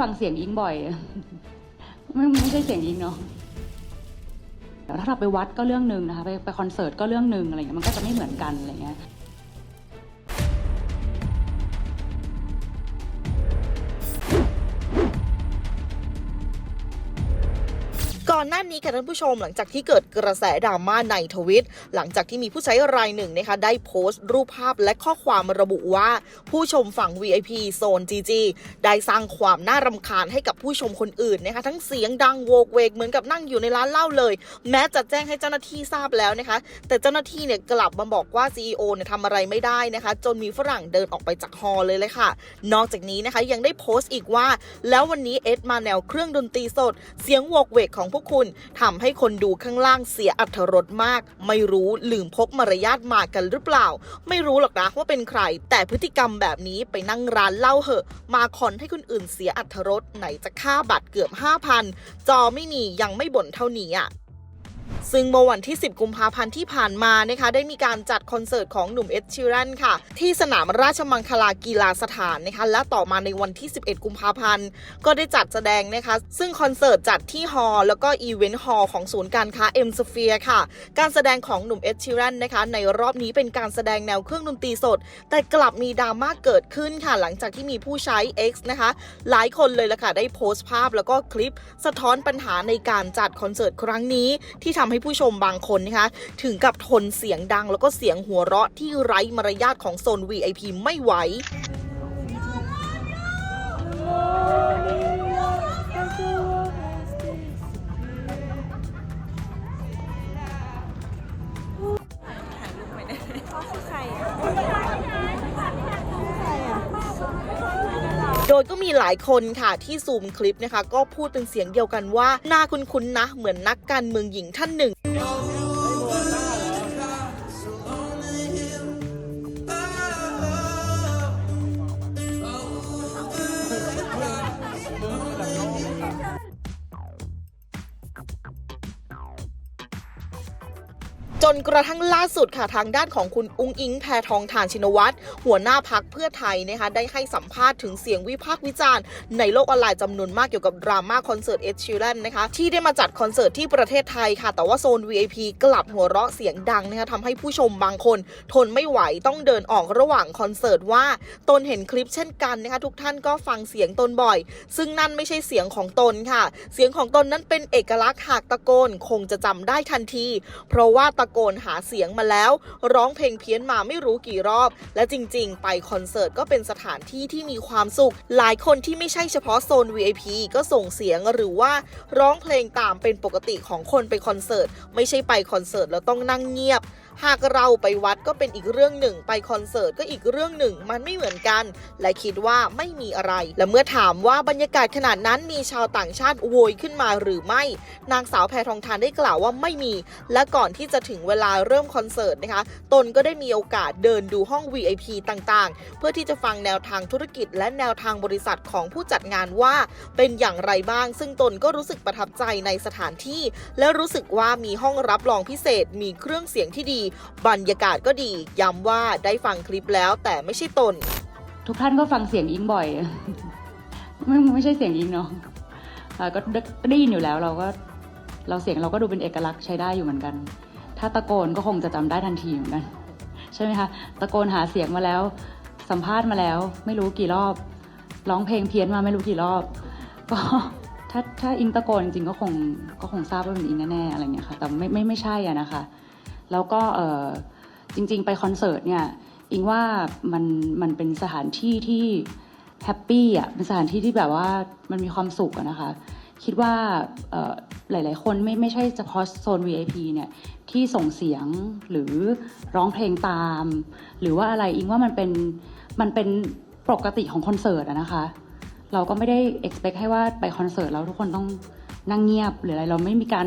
ฟังเสียงอิงบ่อย ไม่ไม่ใช่เสียงอิงเนาะแต่ถ้าเราไปวัดก็เรื่องหนึ่งนะคะ ไปไปคอนเสิร์ตก็เรื่องหนึ่งอะไรเงี้ยมันก็จะไม่เหมือนกันอะไรเงี้ย ก่อนหน้านี้ค่ะท่านผู้ชมหลังจากที่เกิดกระแสดราม่าในทวิต หลังจากที่มีผู้ใช้รายหนึ่งนะคะได้โพสต์รูปภาพและข้อความระบุว่า ผู้ชมฝั่ง VIP โซน GG ได้สร้างความน่ารำคาญให้กับผู้ชมคนอื่นนะคะทั้งเสียงดังโวกเวกเหมือนกับนั่งอยู่ในร้านเหล้าเลย แม้จะแจ้งให้เจ้าหน้าที่ทราบแล้วนะคะ แต่เจ้าหน้าที่เนี่ยกลับมาบอกว่า CEO เนี่ยทำอะไรไม่ได้นะคะ จนมีฝรั่งเดินออกไปจากฮอลเลยเลยค่ะ นอกจากนี้นะคะยังได้โพสต์อีกว่า แล้ววันนี้เอ็ดมาแนวเครื่องดนตรีสด เสียงโวกเวกของพวกคุณทำให้คนดูข้างล่างเสียอัธรสมาก ไม่รู้ลืมพกมารยาทมากันหรือเปล่า ไม่รู้หรอกนะว่าเป็นใคร แต่พฤติกรรมแบบนี้ไปนั่งร้านเหล้าเหอะ มาคอนให้คนอื่นเสียอัธรสไหนจะค่าบัตรเกือบ5,000จอไม่มียังไม่บ่นเท่านี้อะ ซึ่งเมื่อวันที่ 10 กุมภาพันธ์ที่ผ่านมานะคะได้มีการจัดคอนเสิร์ตของหนุ่มเอ็ดชิรันค่ะ ที่สนามราชมังคลากีฬาสถานนะคะและต่อมาในวันที่ 11 กุมภาพันธ์ ก็ได้จัดแสดงนะคะ ซึ่งคอนเสิร์ตจัดที่ฮอลล์แล้วก็อีเวนต์ฮอลล์ของศูนย์การค้าเอ็มสเฟียค่ะ การแสดงของหนุ่มเอ็ดชิรันนะคะในรอบนี้เป็นการแสดงแนวเครื่องดนตรีสด แต่กลับมีดราม่าเกิดขึ้นค่ะ หลังจากที่มีผู้ใช้ X นะคะ หลายคนเลยล่ะค่ะได้โพสต์ภาพแล้วก็คลิปสะท้อนปัญหาในการจัดคอนเสิร์ตครั้งนี้ที่ทำให้ผู้ชมบางคนนะคะ ถึงกับทนเสียงดังแล้วก็เสียงหัวเราะที่ไร้มารยาทของโซน VIP ไม่ไหว โดยก็มีหลายคนค่ะที่ซูมคลิปนะคะ ก็พูดเป็นเสียงเดียวกันว่าหน้าคุ้นๆนะ เหมือนนักการเมืองหญิงท่านหนึ่ง นกระทั่งล่าสุดค่ะทางด้านของคุณอุ้งอิงแพทองทานชินวัตรหัวหน้าพักเพื่อไทยนะคะได้ให้สัมภาษณ์ถึงเสียงวิพากษ์วิจารณ์ในโลกออนไลน์จำนวนมากเกี่ยวกับดราม่าคอนเสิร์ตเอ s ชิ r รนนะคะที่ได้มาจัดคอนเสิร์ตที่ประเทศไทยค่ะ แต่ว่าโซน VIP กลับหัวเราะเสียงดังนะคะทำให้ผู้ชมบางคน ทนไม่ไหวต้องเดินออกระหว่างคอนเสิร์ตว่าตนเห็นคลิปเช่นกันนะคะทุกท่านก็ฟังเสียงตนบ่อย ซึ่งนั่นไม่ใช่เสียงของตนค่ะ เสียงของตนนั้นเป็นเอกลักษณ์หากตะโกนคงจะจำได้ทันที เพราะว่าตะโกกนหาเสียงมาแล้ว ร้องเพลงเพี้ยนมาไม่รู้กี่รอบ และจริง ๆ ไปคอนเสิร์ตก็เป็นสถานที่ที่มีความสุข หลายคนที่ไม่ใช่เฉพาะโซน VIP ก็ส่งเสียงหรือว่าร้องเพลงตามเป็นปกติของคนไปคอนเสิร์ต ไม่ใช่ไปคอนเสิร์ตแล้วต้องนั่งเงียบ หากเราไปวัดก็เป็นอีกเรื่องหนึ่ง ไปคอนเสิร์ตก็อีกเรื่องหนึ่ง มันไม่เหมือนกัน และคิดว่าไม่มีอะไร และเมื่อถามว่าบรรยากาศขนาดนั้นมีชาวต่างชาติโวยขึ้นมาหรือไม่ นางสาวแพทองทานได้กล่าวว่าไม่มี และก่อนที่จะถึงเวลาเริ่มคอนเสิร์ตนะคะ ตนก็ได้มีโอกาสเดินดูห้อง VIP ต่างๆ เพื่อที่จะฟังแนวทางธุรกิจ และแนวทางบริษัทของผู้จัดงานว่า เป็นอย่างไรบ้าง ซึ่งตนก็รู้สึกประทับใจในสถานที่ และรู้สึกว่ามีห้องรับรองพิเศษ มีเครื่องเสียงที่ดีบรรยากาศก็ดี ย้ำว่าได้ฟังคลิปแล้วแต่ไม่ใช่ตน ทุกท่านก็ฟังเสียงอิงบ่อย ไม่ไม่ใช่เสียงอิงเนาะก็ได้ก็ได้ยินอยู่แล้วเราก็เราเสียงเราก็ดูเป็นเอกลักษณ์ใช้ได้อยู่เหมือนกัน ถ้าตะโกนก็คงจะจำได้ทันทีเหมือนกัน ใช่ไหมคะ ตะโกนหาเสียงมาแล้ว สัมภาษณ์มาแล้ว ไม่รู้กี่รอบ ร้องเพลงเพี้ยนมาไม่รู้กี่รอบ ก็ถ้าถ้าอิงตะโกนจริงก็คงก็คงทราบว่าเป็นอิงแน่ๆอะไรเงี้ยค่ะ แต่ไม่ไม่ไม่ใช่อะนะคะ แล้วก็จริงๆ ไปคอนเสิร์ตเนี่ยอิงว่ามันมันเป็นสถานที่ที่แฮปปี้อะเป็นสถานที่ที่แบบว่ามันมีความสุขนะคะ คิดว่าหลาย ๆ คนไม่ไม่ใช่เฉพาะโซน VIP เนี่ยที่ส่งเสียงหรือร้องเพลงตาม หรือว่าอะไรอิงว่ามันเป็นมันเป็นปกติของคอนเสิร์ตอะนะคะ เราก็ไม่ได้ expect ให้ว่าไปคอนเสิร์ตแล้วทุกคนต้องนั่งเงียบหรืออะไรเราไม่มีการ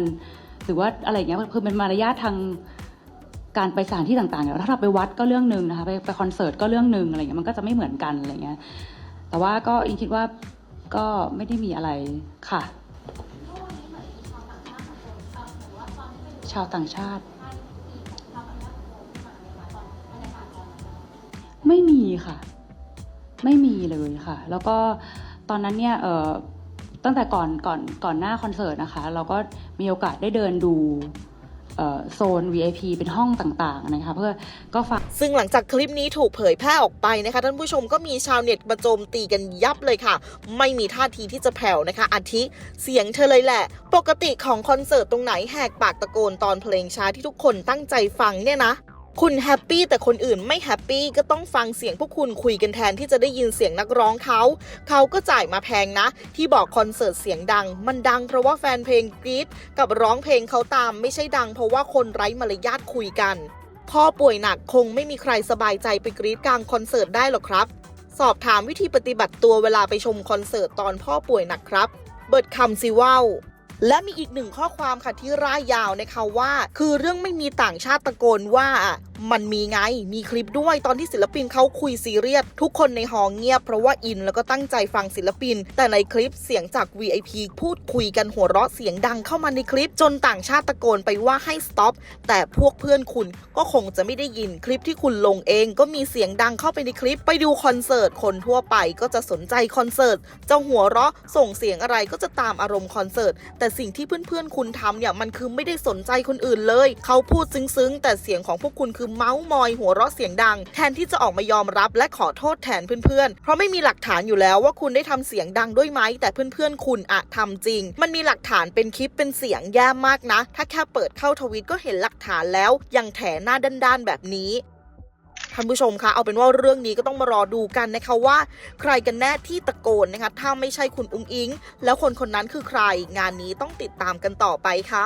หรือว่าอะไรอย่างเงี้ยคือเป็นมารยาททาง การไปสถานที่ต่างๆเนี่ยถ้าเราไปวัดก็เรื่องหนึ่งนะคะไปไปคอนเสิร์ตก็เรื่องหนึ่งอะไรเงี้ยมันก็จะไม่เหมือนกันอะไรเงี้ยแต่ว่าก็อิงคิดว่าก็ไม่ได้มีอะไรค่ะชาวต่างชาติ ไม่มีค่ะ ไม่มีเลยค่ะ แล้วก็ตอนนั้นเนี่ยเอ่อตั้งแต่ก่อนก่อนก่อนหน้าคอนเสิร์ตนะคะ เราก็มีโอกาสได้เดินดู โซน VIP เป็นห้องต่างๆนะคะเพื่อก็ฟังซึ่งหลังจากคลิปนี้ถูกเผยแพร่ออกไปนะคะ ท่านผู้ชมก็มีชาวเน็ตมาโจมตีกันยับเลยค่ะ ไม่มีท่าทีที่จะแผ่วนะคะ อาทิเสียงเธอเลยแหละ ปกติของคอนเสิร์ตตรงไหนแหกปากตะโกนตอนเพลงช้าที่ทุกคนตั้งใจฟังเนี่ยนะ คุณแฮปปี้แต่คนอื่นไม่แฮปปี้ก็ต้องฟังเสียงพวกคุณคุยกันแทนที่จะได้ยินเสียงนักร้องเขาเขาก็จ่ายมาแพงนะ ที่บอกคอนเสิร์ตเสียงดัง มันดังเพราะว่าแฟนเพลงกรี๊ดกับร้องเพลงเขาตามไม่ใช่ดัง เพราะว่าคนไร้มารยาทคุยกันพ่อป่วยหนักคงไม่มีใครสบายใจไปกรี๊ดกลางคอนเสิร์ตได้หรอกครับ สอบถามวิธีปฏิบัติตัวเวลาไปชมคอนเสิร์ตตอนพ่อป่วยหนักครับ เบิดคำสิว้า และมีอีกหนึ่งข้อความค่ะที่ร่ายยาวนะคะว่า คือเรื่องไม่มีต่างชาติตะโกนว่า มันมีไง มีคลิปด้วยตอนที่ศิลปินเขาคุยซีเรียส ทุกคนในหอเงียบเพราะว่าอินแล้วก็ตั้งใจฟังศิลปิน แต่ในคลิปเสียงจาก VIP พูดคุยกันหัวเราะเสียงดังเข้ามาในคลิปจนต่างชาติตะโกนไปว่าให้ stop แต่พวกเพื่อนคุณก็คงจะไม่ได้ยินคลิปที่คุณลงเองก็มีเสียงดังเข้าไปในคลิปไปดูคอนเสิร์ตคนทั่วไปก็จะสนใจคอนเสิร์ตจะหัวเราะส่งเสียงอะไรก็จะตามอารมณ์คอนเสิร์ตแต่สิ่งที่เพื่อนๆคุณทำเนี่ยมันคือไม่ได้สนใจคนอื่นเลย เขาพูดซึ้งๆ แต่เสียงของพวกคุณคือเมาส์มอยหัวเราะเสียงดัง แทนที่จะออกมายอมรับและขอโทษแทนเพื่อนๆ เพราะไม่มีหลักฐานอยู่แล้วว่าคุณได้ทำเสียงดังด้วยไหม แต่เพื่อนๆ คุณอะทำจริง มันมีหลักฐานเป็นคลิปเป็นเสียงแย่มากนะ ถ้าแค่เปิดเข้าทวิตก็เห็นหลักฐานแล้ว ยังแถหน้าด้านๆแบบนี้ท่านผู้ชมคะเอาเป็นว่าเรื่องนี้ก็ต้องมารอดูกันนะคะว่า ใครกันแน่ที่ตะโกนนะคะถ้าไม่ใช่คุณอุ้งอิง แล้วคนคนนั้นคือใครงานนี้ต้องติดตามกันต่อไปค่ะ